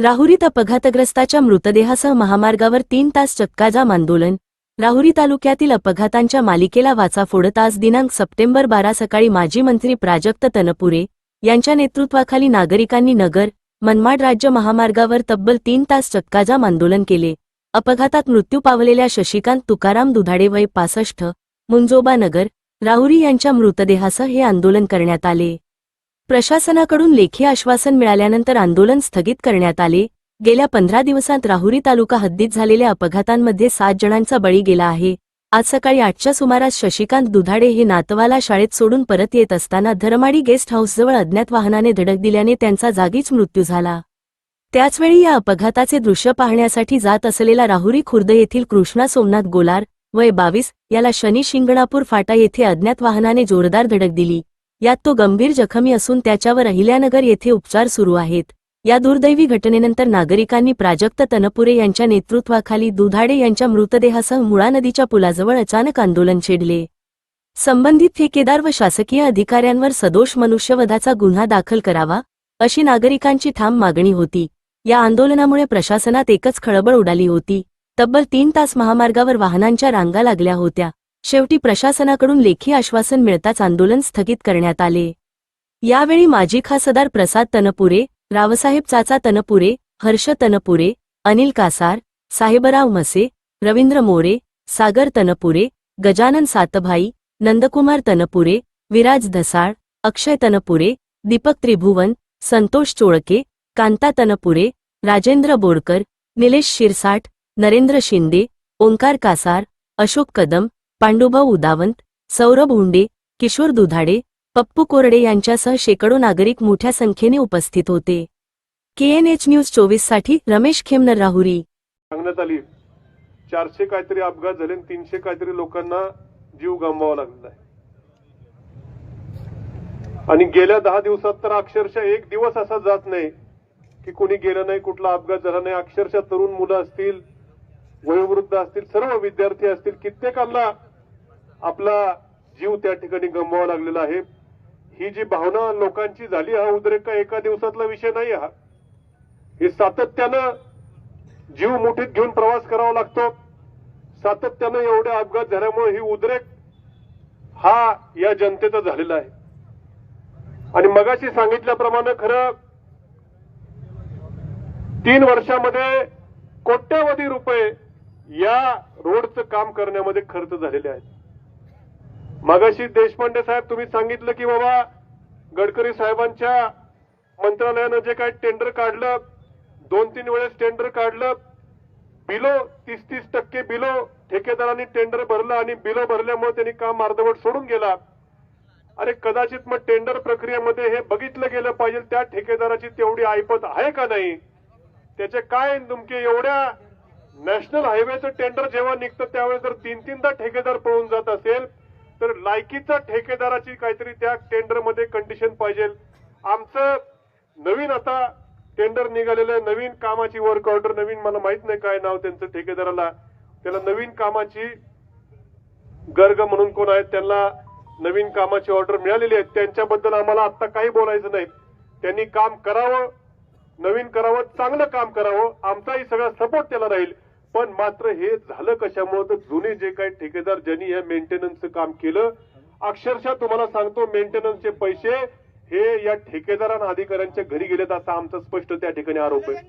राहुरीत अपघातग्रस्ताच्या मृतदेहासह महामार्गावर तीन तास चक्काजाम आंदोलन. राहुरी तालुक्यातील अपघातांच्या मालिकेला वाचा फोडत आज दिनांक सप्टेंबर बारा सकाळी माजी मंत्री प्राजक्त तनपुरे यांच्या नेतृत्वाखाली नागरिकांनी नगर मनमाड राज्य महामार्गावर तब्बल तीन तास चक्काजाम आंदोलन केले. अपघातात मृत्यू पावलेल्या शशिकांत तुकाराम दुधाडे वय पासष्ट मुंजोबा नगर राहुरी यांच्या मृतदेहासह हे आंदोलन करण्यात आले. प्रशासनाकडून लेखी आश्वासन मिळाल्यानंतर आंदोलन स्थगित करण्यात आले. गेल्या पंधरा दिवसांत राहुरी तालुका हद्दीत झालेल्या अपघातांमध्ये सात जणांचा बळी गेला आहे. आज सकाळी आठच्या सुमारास शशिकांत दुधाडे हे नातवाला शाळेत सोडून परत येत असताना धरमाडी गेस्ट हाऊसजवळ अज्ञात वाहनाने धडक दिल्याने त्यांचा जागीच मृत्यू झाला. त्याचवेळी या अपघाताचे दृश्य पाहण्यासाठी जात असलेला राहुरी खुर्द येथील कृष्णा सोमनाथ गोलार वय बावीस याला शनी शिंगणापूर फाटा येथे अज्ञात वाहनाने जोरदार धडक दिली. यात तो गंभीर जखमी असून त्याच्यावर अहिल्यानगर येथे उपचार सुरू आहेत. या दुर्दैवी घटनेनंतर नागरिकांनी प्राजक्त तनपुरे यांच्या नेतृत्वाखाली दुधाडे यांच्या मृतदेहासह मुळा नदीच्या पुलाजवळ अचानक आंदोलन छेडले. संबंधित ठेकेदार व शासकीय अधिकाऱ्यांवर सदोष मनुष्यवधाचा गुन्हा दाखल करावा अशी नागरिकांची ठाम मागणी होती. या आंदोलनामुळे प्रशासनात एकच खळबळ उडाली होती. तब्बल तीन तास महामार्गावर वाहनांच्या रांगा लागल्या होत्या. शेवटी प्रशासनाकडून लेखी आश्वासन मिळताच आंदोलन स्थगित करण्यात आले. यावेळी माजी खासदार प्रसाद तनपुरे रावसाहेब चाचा तनपुरे हर्ष तनपुरे अनिल कासार साहेबराव मसे रवींद्र मोरे सागर तनपुरे गजानन सातभाई नंदकुमार तनपुरे विराज धसाळ अक्षय तनपुरे दीपक त्रिभुवन संतोष चोळके कांता तनपुरे राजेंद्र बोरकर निलेश शिरसाट नरेंद्र शिंदे ओंकार कासार अशोक कदम पांडुभाऊ उदावंत सौरभ हुंडे किशोर दुधाडे पप्पू कोरडे यांच्यासह शेकडो नागरिक मोठ्या संख्येने उपस्थित होते. केएनएच न्यूज चोवीससाठी रमेश खेमनर राहुरी. सांगण्यात आली चारशे काहीतरी अपघात झाले तीनशे काहीतरी लोकांना जीव गमवावा लागलेला आहे. आणि गेल्या दहा दिवसात तर अक्षरशः एक दिवस असा जात नाही की कोणी गेलं नाही कुठला अपघात झाला नाही. अक्षरशः तरुण मुलं असतील वयोवृद्ध असतील सर्व विद्यार्थी असतील कित्येकांना आपला जीव त्या ठिकाणी गमवावा लागलेला आहे. ही जी भावना लोकांची झाली हा उद्रेक का एका दिवसातला विषय नाही हा. हे सातत्यानं जीव मुठीत घेऊन प्रवास करावा लागतो. सातत्यानं एवढे अपघात झाल्यामुळे ही उद्रेक हा या जनतेचा झालेला आहे. आणि मगाशी सांगितल्याप्रमाणे खरं तीन वर्षामध्ये कोट्यावधी रुपये या रोडचं काम करण्यामध्ये खर्च झालेले आहेत. मगाशी देशपांडे साहेब तुम्ही सांगितलं की बाबा गडकरी साहेबांच्या मंत्रालयानं जे काय टेंडर काढलं दोन तीन वेळेस टेंडर काढलं बिलो तीस तीस टक्के बिलो ठेकेदारांनी टेंडर भरलं आणि बिलो भरल्यामुळे त्यांनी काम अर्धवट सोडून गेला. अरे कदाचित मग टेंडर प्रक्रियेमध्ये हे बघितलं गेलं पाहिजे त्या ठेकेदाराची तेवढी ऐपत आहे का नाही? त्याचे काय तुमके एवढ्या नॅशनल हायवेचं टेंडर जेव्हा निघतं त्यावेळेस जर तीन तीनदा ठेकेदार पळून जात असेल तर लायकीचा ठेकेदाराची काहीतरी त्या टेंडरमध्ये कंडिशन पाहिजे. आमचं नवीन आता टेंडर निघालेलं आहे. नवीन कामाची वर्क ऑर्डर नवीन मला माहीत नाही काय नाव त्यांचं ठेकेदाराला. त्याला नवीन कामाची गर्ग म्हणून कोण आहेत त्यांना नवीन कामाची ऑर्डर मिळालेली आहे त्यांच्याबद्दल आम्हाला आता काही बोलायचं नाही. त्यांनी काम करावं नवीन करावं चांगलं काम करावं. आमचाही सगळा सपोर्ट त्याला राहील. पण मात्र हे झालं कशामुळे? तर जुने जे काही ठेकेदार ज्यांनी या मेंटेनन्सचं काम केलं अक्षरशः तुम्हाला सांगतो मेंटेनन्सचे पैसे हे या ठेकेदारांना अधिकाऱ्यांच्या घरी गेलेत असा आमचा स्पष्ट त्या ठिकाणी आरोप आहे.